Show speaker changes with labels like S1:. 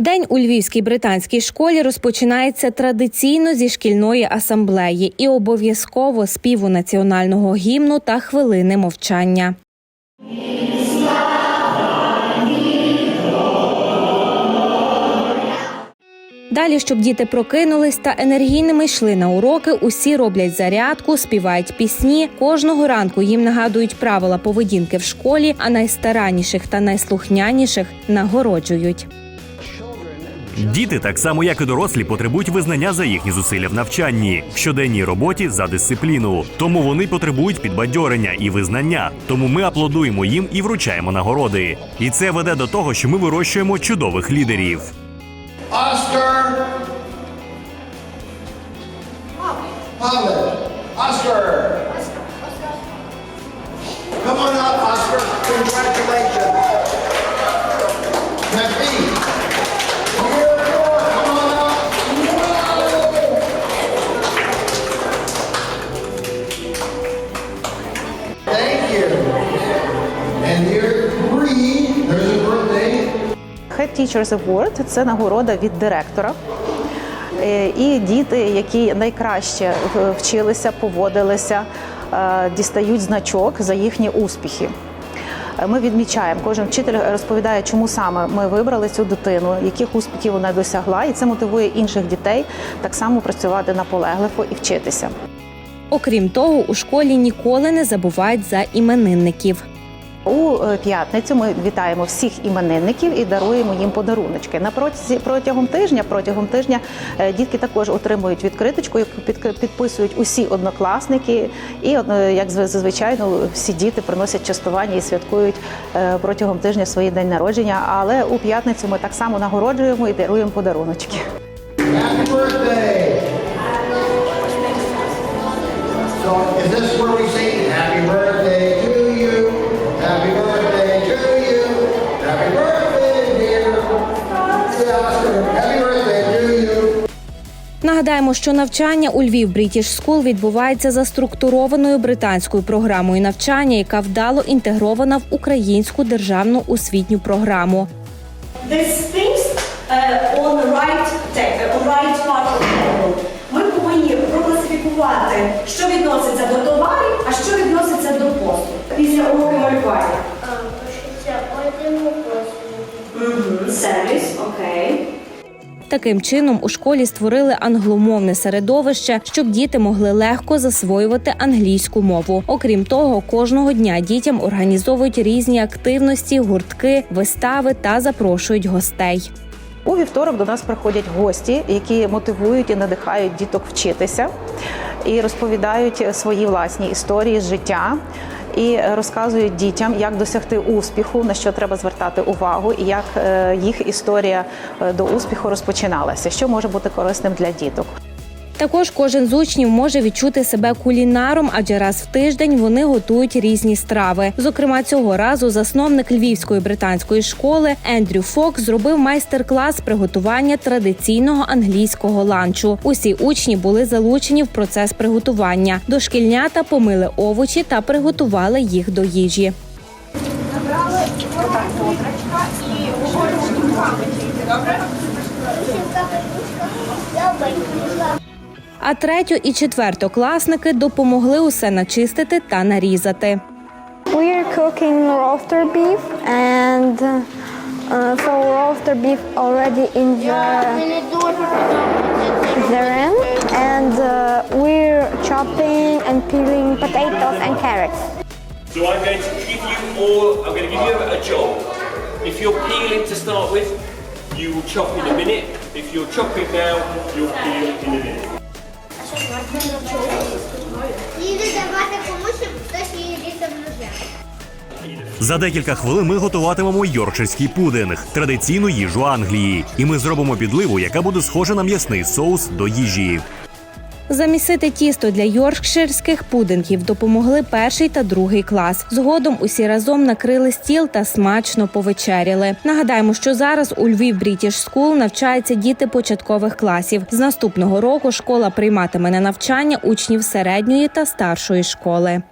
S1: День у Львівській британській школі розпочинається традиційно зі шкільної асамблеї і обов'язково співу національного гімну та хвилини мовчання. Далі, щоб діти прокинулись та енергійними йшли на уроки, усі роблять зарядку, співають пісні. Кожного ранку їм нагадують правила поведінки в школі, а найстаранніших та найслухняніших нагороджують.
S2: Діти, так само як і дорослі, потребують визнання за їхні зусилля в навчанні, в щоденній роботі за дисципліну. Тому вони потребують підбадьорення і визнання. Тому ми аплодуємо їм і вручаємо нагороди. І це веде до того, що ми вирощуємо чудових лідерів.
S3: Pavlik. Oscar. Come on up, Oscar. Congratulations.
S4: Head Teachers Award – це нагорода від директора. Е, І діти, які найкраще вчилися, поводилися, е, дістають значок за їхні успіхи. Е, Ми відмічаємо, кожен вчитель розповідає, чому саме ми вибрали цю дитину, яких успіхів вона досягла, і це мотивує інших дітей так само працювати наполегливо і вчитися.
S1: Окрім того, у школі ніколи не забувають за іменинників.
S4: У е, п'ятницю ми вітаємо всіх іменинників і даруємо їм подаруночки. На протязі протягом тижня, протягом тижня е, дітки також отримують відкриточку, яку підписують усі однокласники. І е, як зв- зазвичай ну, всі діти приносять частування і святкують протягом тижня свої день народження. Але у п'ятницю ми так само нагороджуємо і даруємо подаруночки.
S3: Happy birthday. So is this where we say happy birthday
S1: Нагадаємо, що навчання у Львів British School відбувається за структурованою британською програмою навчання, яка вдало інтегрована в українську державну освітню програму.
S5: Things on the right te- on right part of. Ми повинні прокласифікувати, що відноситься до товарів, а що відноситься до послуг. Після уроку малювання. Сервіс, окей.
S1: Таким чином у школі створили англомовне середовище, щоб діти могли легко засвоювати англійську мову. Окрім того, кожного дня дітям організовують різні активності, гуртки, вистави та запрошують гостей.
S4: У вівторок до нас приходять гості, які мотивують і надихають діток вчитися і розповідають свої власні історії з життя. І розказують дітям, як досягти успіху, на що треба звертати увагу, і як е, їх історія е, до успіху розпочиналася, що може бути корисним для діток.
S1: Також кожен з учнів може відчути себе кулінаром, адже раз в тиждень вони готують різні страви. Зокрема, цього разу засновник львівської британської школи Ендрю Фокс зробив майстер-клас з приготування традиційного англійського ланчу. Усі учні були залучені в процес приготування. Дошкільнята помили овочі та приготували їх до їжі. А третьо і четвертокласники допомогли усе начистити та нарізати.
S6: We are cooking roaster beef and uh, so roaster beef already in the the rim and uh, we're chopping and peeling potatoes and carrots.
S7: So I'm going to give you all, I'm going to give you a job. If you're peeling to start with, you will chop in a minute. If you're chopping now, you'll peel in a minute.
S2: За декілька хвилин ми готуватимемо йоркширський пудинг, традиційну їжу Англії, і ми зробимо підливу, яка буде схожа на м'ясний соус до їжі.
S1: Замісити тісто для йоркширських пудингів допомогли перший та другий клас. Згодом усі разом накрили стіл та смачно повечеряли. Нагадаємо, що зараз у Львів Брітіш Скул навчаються діти початкових класів. З наступного року школа прийматиме на навчання учнів середньої та старшої школи.